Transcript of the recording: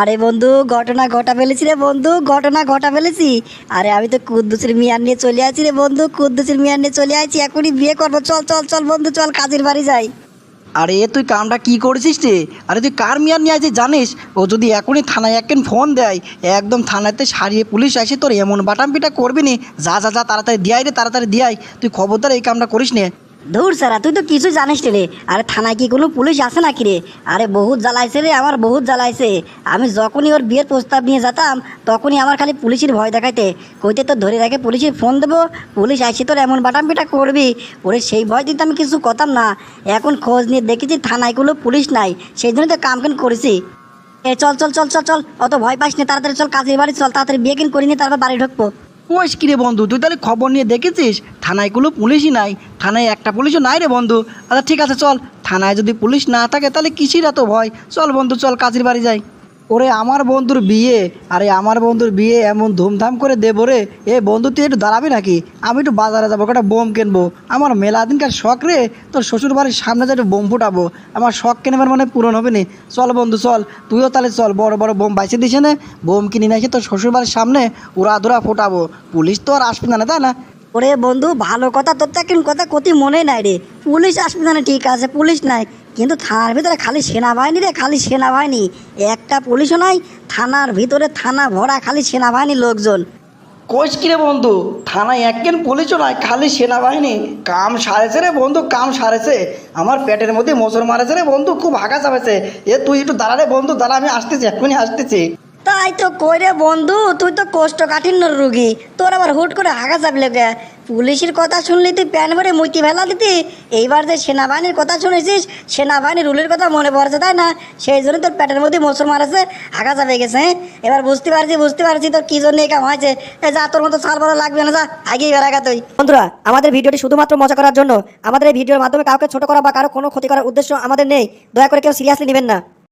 আরে বন্ধু, ঘটনা ঘটা ফেলেছি রে বন্ধু, ঘটনা ঘটা ফেলেছি। আরে আমি তো কুদ্দুসের মিয়ার নিয়ে চলে আছি রে বন্ধু, কুদ্দুসের মিয়ার নিয়ে চলে আছি এখনই বিয়ে করব। চল চল চল বন্ধু, চল, কাজের বাড়ি যাই। আরে, তুই কামটা কি করেছিস রে? আরে, তুই কার মিয়ার নিয়ে আছে জানিস? ও যদি এখনই থানায় একদিন ফোন দেয়, একদম থানাতে সারিয়ে পুলিশ আসে তোর এমন বাটাম পিটা করবি নি? যা যা যা, তাড়াতাড়ি দিয়াই রে, তাড়াতাড়ি দিয়াই তুই খবরদার এই কামটা করিস নে। ধুর স্যারা তুই তো কিছু জানিস রে। আরে থানায় কি কোনো পুলিশ আসে নাকি রে? আরে বহুত জ্বালাইছে রে, আমার বহুত জ্বালাইছে। আমি যখনই ওর বিয়ের প্রস্তাব নিয়ে যেতাম, তখনই আমার খালি পুলিশের ভয় দেখাইতে। কইতে তো ধরে রাখে পুলিশের ফোন দেবো, পুলিশ আসি তোর এমন বাটাম পিটা করবি। ওরে সেই ভয় দিতে আমি কিছু কথাম না। এখন খোঁজ নিয়ে দেখেছি থানায় কোনো পুলিশ নাই। সেই জন্য তো কামকেন করেছি। এ চল চল চল চল চল, অত ভয় পাস না, তাড়াতাড়ি চল, কাজের বাড়ি চল, তাড়াতাড়ি বিয়ে কিন, করিনি, তারপর বাড়ি ঢুকবো। ওইস কী রে বন্ধু? তুই তাহলে খবর নিয়ে দেখেছিস? থানায় কোনো পুলিশই নাই। থানায় একটা পুলিশও নাই রে বন্ধু। আচ্ছা ঠিক আছে, চল। থানায় যদি পুলিশ না থাকে, তাহলে কিসির এত ভয়? চল বন্ধু, চল, কাজের বাড়ি যাই। ওরে আমার বন্ধুর বিয়ে। আরে আমার বন্ধুর বিয়ে এমন ধুমধাম করে দেবো রে। এ বন্ধু, তুই একটু দাঁড়াবি নাকি? আমি একটু বাজারে যাব, একটা বোম কিনবো। আমার মেলা দিনকার শখ রে। তোর শ্বশুর বাড়ির সামনে যে একটু বোম ফুটাবো। আমার শখ কেনাবার মানে পূরণ হবে নি। চল বন্ধু, চল। তুইও তাহলে চল, বড় বড় বোম বাইসে দিস না। বোম কিনে এসে তোর শ্বশুর বাড়ির সামনে উড়া ধরা ফোটাবো। পুলিশ তো আর আসবে না তাই না? ওরে বন্ধু, ভালো কথা তোর তো কথা কতি মনে নাই রে। পুলিশ আসবে না, ঠিক আছে, পুলিশ নাই। কিন্তু থানার ভিতরে খালি সেনাবাহিনী রে, খালি সেনাবাহিনী। একটা পুলিশও নাই, থানার ভিতরে থানা ভরা, খালি সেনাবাহিনী লোকজন। কোচ কিরে বন্ধু? থানায় একজন পুলিশও নাই, খালি সেনাবাহিনী। কাম সারেছে রে বন্ধু, কাম সারেছে। আমার পেটের মধ্যে মোসর মারেছে রে বন্ধু, খুব হাগা চাপেছে। এ তুই একটু দাঁড়া রে বন্ধু, দাঁড়া, আমি আসতেছি, এক্ষুনি আসতেছি। তাই তো কই রে বন্ধু, তুই তো কোষ্ঠকাঠিন্য রুগী। তোর আবার হুট করে হাগা চাপলে গে পুলিশের কথা শুনলি তুই প্যান ভরে মুইতি ফেলা দিতি? এইবার যে সেনাবাহিনীর কথা শুনেছিস, সেনাবাহিনীর রুলের কথা মনে পড়ছে, তাই না? সেই জন্য তোর পেটের মধ্যে মোসর মারেছে হাগা চাপে গেছে হ্যাঁ? এবার বুঝতে পারছি বুঝতে পারছি তোর কি জন্য কাম হয়েছে। যা, তোর মতো সাল বড় লাগবে না, যা আগেই বেড়াগা তুই। বন্ধুরা, আমাদের ভিডিওটি শুধুমাত্র মজা করার জন্য। আমাদের এই ভিডিওর মাধ্যমে কাউকে ছোট করা বা কারও কোনো ক্ষতি করার উদ্দেশ্য আমাদের নেই। দয়া করে কেউ সিরিয়াসলি নেবেন না।